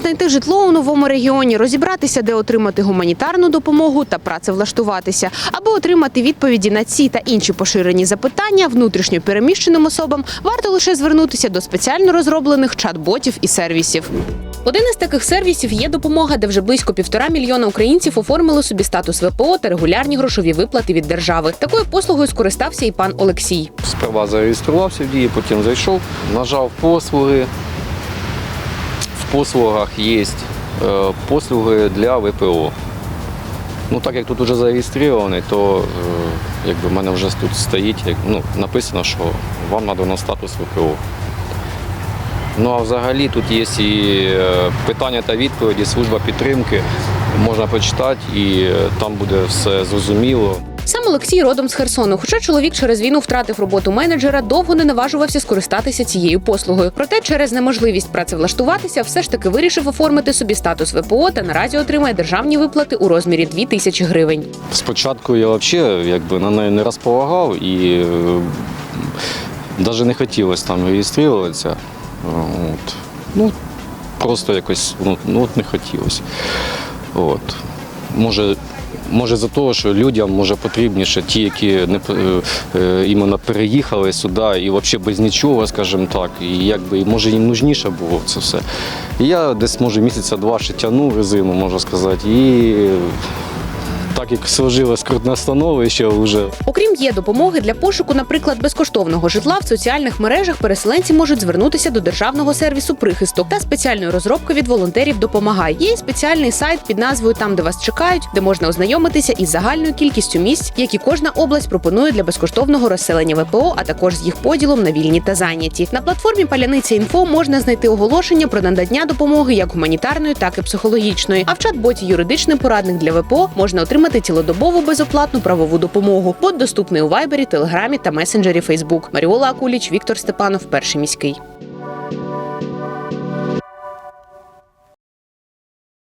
Знайти житло у новому регіоні, розібратися, де отримати гуманітарну допомогу та працевлаштуватися, аби отримати відповіді на ці та інші поширені запитання внутрішньо переміщеним особам, варто лише звернутися до спеціально розроблених чат-ботів і сервісів. Один із таких сервісів є допомога, де вже близько півтора мільйона українців оформили собі статус ВПО та регулярні грошові виплати від держави. Такою послугою скористався і пан Олексій. Сперва зареєструвався в дії, потім зайшов, нажав послуги. Послугах є е, послуги для ВПО. Ну, так як тут вже зареєстрований, то е, якби в мене вже тут стоїть, як, ну, написано, що вам надано статус ВПО. Ну а взагалі тут є і е, питання та відповіді, служба підтримки. Можна почитати і там буде все зрозуміло. Сам Олексій родом з Херсону. Хоча чоловік через війну втратив роботу менеджера, довго не наважувався скористатися цією послугою. Проте через неможливість працевлаштуватися, все ж таки вирішив оформити собі статус ВПО та наразі отримає державні виплати у розмірі 2 тисячі гривень. Спочатку я взагалі якби на неї не розполагав і навіть не хотілося там реєструватися. Е, От. Ну, просто якось ну, ну, от не хотілося. От. Може, може за того, що людям може потрібніше ті, які не е, е, іменно переїхали сюди і взагалі без нічого, скажімо так, і якби може їм нужніше було це все. І я десь може місяця два ще тягнув резину, можна сказати, і так як сложилось крутне становище вже. Окрім є допомоги для пошуку, наприклад, безкоштовного житла в соціальних мережах, переселенці можуть звернутися до державного сервісу прихисток та спеціальної розробки від волонтерів Допомагай. Є й спеціальний сайт під назвою Там, де вас чекають, де можна ознайомитися із загальною кількістю місць, які кожна область пропонує для безкоштовного розселення ВПО, а також з їх поділом на вільні та зайняті. На платформі Паляниця інфо можна знайти оголошення про надання допомоги як гуманітарної, так і психологічної. А в чат-боті юридичний порадник для ВПО можна отримати цілодобову безоплатну правову допомогу. Бот доступний у Вайбері, Телеграмі та месенджері Фейсбук. Маріола Акуліч, Віктор Степанов, перший міський.